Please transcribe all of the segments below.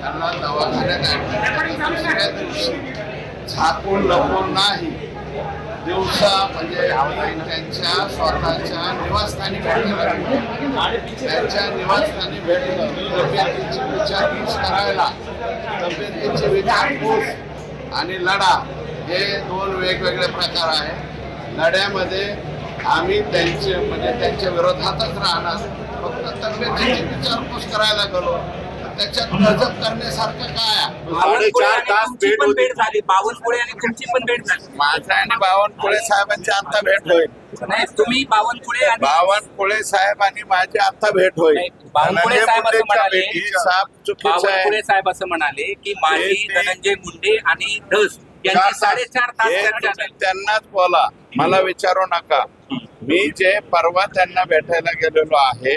त्यांना दवाखान्यात admit Recording चालू आहे. दुसऱ्या दिवशी झाकून लपवून नाही दिवसा म्हणजे त्यांच्या स्वतःच्या निवासस्थानी भेटलं. त्यांच्या निवासस्थानी भेटलं. तब्येतीची विचारपूस करायला तब्येतीची विचारपूस आणि लढा हे दोन वेगवेगळे प्रकार आहे लढ्यामध्ये आम्ही त्यांचे म्हणजे त्यांच्या विरोधातच राहणार. फक्त तब्येतीची विचारपूस करायला गेलो. त्याच्यात गजब करण्यासारखं काय आहे? साडेचार आणि तास तुमची भेट पण होती. भेट झाली. बावनकुळे आणि तुमची पण भेट झाली. माझा आणि बावनकुळे साहेबांची आता भेट होईल. नाही तुम्ही बावनकुळे आणि बावनकुळे साहेब आणि माझी आता भेट होईल. बावनकुळे धनंजय साहेब असं म्हणाले. बावनकुळे साहेब असं म्हणाले की माझी धनंजय मुंडे आणि धस चार यांची तास. साडेचार तास त्यांनाच बोला. मला विचारू नका. मी जे परवा त्यांना भेटायला गेलेलो आहे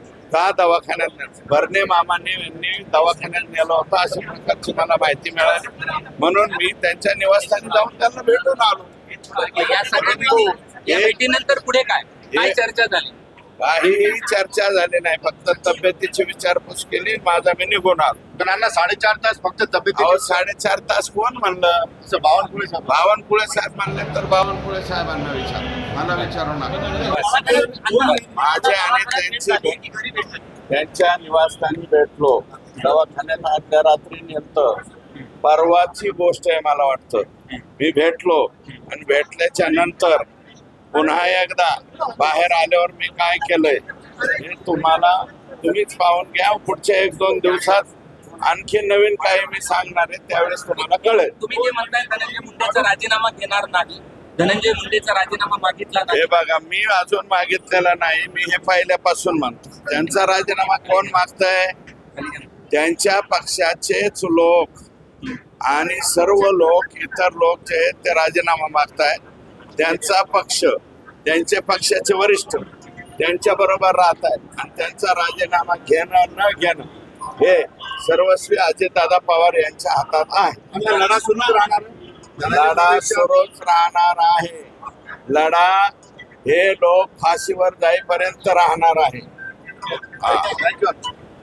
का दवाखान्यात भरणे मामाने यांनी दवाखान्यात नेलं होतं अशा प्रकारची मला माहिती मिळाली. म्हणून मी त्यांच्या निवासस्थानी जाऊन त्यांना भेटून आलो. या सगळ्या भेटीनंतर पुढे काय? काय चर्चा झाली? काहीही चर्चा झाली नाही. फक्त तब्येतीची विचारपूस केली माझा मी निघून आलो. साडेचार तास फक्त अहो तब्येतीची साडेचार तास कोण म्हणलं? बावनकुळे साहेब. बावनकुळे साहेब म्हणले तर बावनकुळे साहेबांना विचार. मला विचारू नका. माझे आणि त्यांची त्यांच्या निवासस्थानी भेटलो. दवाखान्यात आदल्या रात्री नेलत परवाची गोष्ट आहे मला वाटतं. मी भेटलो. आणि भेटल्याच्या नंतर पुन्हा एकदा बाहेर आल्यावर मी काय केलंय हे तुम्हाला तुम्हीच पाहून घ्या. पुढच्या एक दोन दिवसात आणखी नवीन काही मी सांगणार आहे त्यावेळेस तुम्हाला कळेल. तुम्ही जे म्हणताय धनंजय मुंडेचा राजीनामा घेणार नाही. धनंजय मुंडेचा राजीनामा मागितला हे बघा मी अजून मागितलेला नाही मी हे पहिल्यापासून म्हणतो. त्यांचा राजीनामा कोण मागतंय? त्यांच्या पक्षाचेच लोक. आणि सर्व लोक इतर लोक जे आहेत ते राजीनामा मागतायत त्यांचा पक्ष त्यांचे पक्षाचे वरिष्ठ त्यांच्या बरोबर राहत आहेत. आणि त्यांचा राजीनामा घेणं न घेणं हे सर्वस्वी अजितदादा पवार यांच्या हातात आहे. लढा सुरू राहणार लढा सुरूच राहणार आहे. लढा हे लोक फाशीवर जाईपर्यंत राहणार आहे. थँक्यू